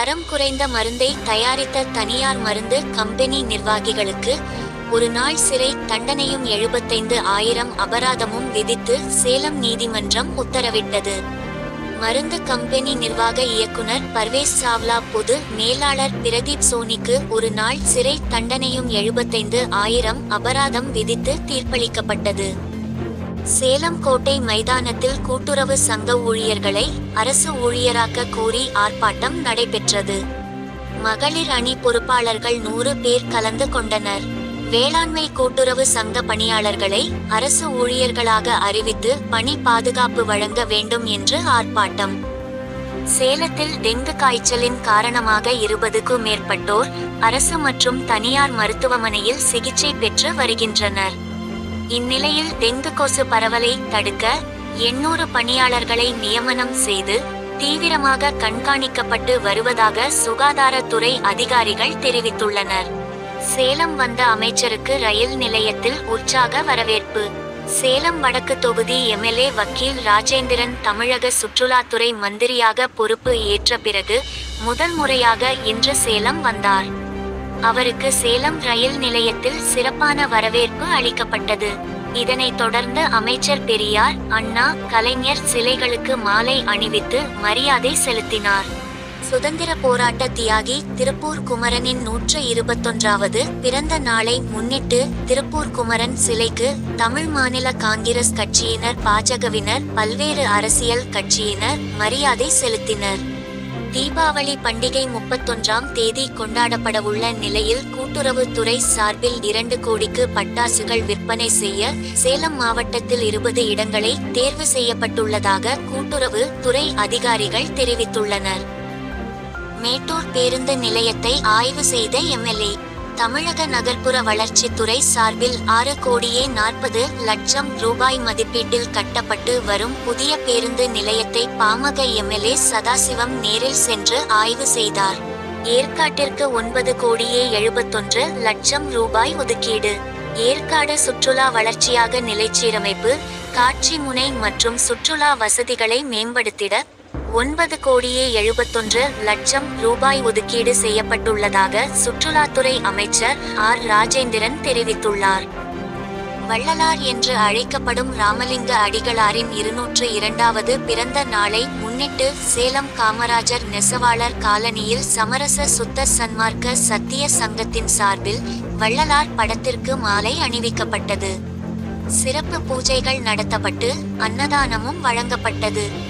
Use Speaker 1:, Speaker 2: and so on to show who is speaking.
Speaker 1: தரம் குறைந்த மருந்தை தயாரித்த தனியார் மருந்து கம்பெனி நிர்வாகிகளுக்கு ஒரு நாள் சிறை தண்டனையும் எழுபத்தைந்து ஆயிரம் அபராதமும் விதித்து சேலம் நீதிமன்றம் உத்தரவிட்டது. மருந்து கம்பெனி நிர்வாக இயக்குனர் பர்வேஸ் சாவ்லா பொது மேலாளர் பிரதீப் சோனிக்கு ஒரு நாள் சிறை தண்டனையும் எழுபத்தைந்து ஆயிரம் அபராதம் விதித்து தீர்ப்பளிக்கப்பட்டது. சேலம் கோட்டை மைதானத்தில் கூட்டுறவு சங்க ஊழியர்களை அரசு ஊழியராக்க கோரி ஆர்ப்பாட்டம் நடைபெற்றது. மகளிர் அணி பொறுப்பாளர்கள் நூறு பேர் கலந்து கொண்டனர். வேளாண்மை கூட்டுறவு சங்க பணியாளர்களை அரசு ஊழியர்களாக அறிவித்து பணி பாதுகாப்பு வழங்க வேண்டும் என்று ஆர்ப்பாட்டம். சேலத்தில் டெங்கு காய்ச்சலின் காரணமாக இருபதுக்கும் மேற்பட்டோர் அரசு மற்றும் தனியார் மருத்துவமனையில் சிகிச்சை பெற்று வருகின்றனர். இந்நிலையில் டெங்கு கொசு பரவலை தடுக்க எண்ணூறு பணியாளர்களை நியமனம் செய்து தீவிரமாக கண்காணிக்கப்பட்டு வருவதாக சுகாதாரத்துறை அதிகாரிகள் தெரிவித்துள்ளனர். சேலம் வந்த அமைச்சருக்கு ரயில் நிலையத்தில் உற்சாக வரவேற்பு. சேலம் வடக்கு தொகுதி எம்எல்ஏ வக்கீல் ராஜேந்திரன் தமிழக சுற்றுலாத்துறை மந்திரியாக பொறுப்பு ஏற்ற பிறகு முதல் முறையாக இன்று சேலம் வந்தார். அவருக்கு சேலம் ரயில் நிலையத்தில் சிறப்பான வரவேற்பு அளிக்கப்பட்டது. இதனைத் தொடர்ந்து அமைச்சர் பெரியார் அண்ணா கலைஞர் சிலைகளுக்கு மாலை அணிவித்து மரியாதை செலுத்தினார். சுதந்திர போராட்ட தியாகி திருப்பூர் குமரனின் நூற்று இருபத்தொன்றாவது பிறந்த நாளை முன்னிட்டு திருப்பூர் குமரன் சிலைக்கு தமிழ் மாநில காங்கிரஸ் கட்சியினர் பாஜகவினர் பல்வேறு அரசியல் கட்சியினர் மரியாதை செலுத்தினர். தீபாவளி பண்டிகை முப்பத்தொன்றாம் தேதி கொண்டாடப்படவுள்ள நிலையில் கூட்டுறவுத்துறை சார்பில் இரண்டு கோடிக்கு பட்டாசுகள் விற்பனை செய்ய சேலம் மாவட்டத்தில் இருபது இடங்களை தேர்வு செய்யப்பட்டுள்ளதாக கூட்டுறவு துறை அதிகாரிகள் தெரிவித்துள்ளனர். மேட்டூர் பேருந்து நிலையத்தை ஆய்வு செய்த எம்எல்ஏ தமிழக நகர்ப்புற வளர்ச்சித்துறை சார்பில் ஆறு கோடியே நாற்பது லட்சம் ரூபாய் மதிப்பீட்டில் கட்டப்பட்டு வரும் புதிய பேருந்து நிலையத்தை பாமக எம்எல்ஏ சதாசிவம் நேரில் சென்று ஆய்வு செய்தார். ஏற்காட்டிற்கு ஒன்பது கோடியே எழுபத்தொன்று லட்சம் ரூபாய் ஒதுக்கீடு. ஏற்காடு சுற்றுலா வளர்ச்சியாக நிலைச்சீரமைப்பு காட்சி முனை மற்றும் சுற்றுலா வசதிகளை மேம்படுத்திட ஒன்பது கோடியே எழுபத்தொன்று லட்சம் ரூபாய் ஒதுக்கீடு செய்யப்பட்டுள்ளதாக சுற்றுலாத்துறை அமைச்சர் ஆர். ராஜேந்திரன் தெரிவித்துள்ளார். வள்ளலார் என்று அழைக்கப்படும் ராமலிங்க அடிகளாரின் இருநூற்று இரண்டாவது பிறந்த நாளை முன்னிட்டு சேலம் காமராஜர் நெசவாளர் காலனியில் சமரச சுத்த சன்மார்க்க சத்திய சங்கத்தின் சார்பில் வள்ளலார் படத்திற்கு மாலை அணிவிக்கப்பட்டது. சிறப்பு பூஜைகள் நடத்தப்பட்டு அன்னதானமும் வழங்கப்பட்டது.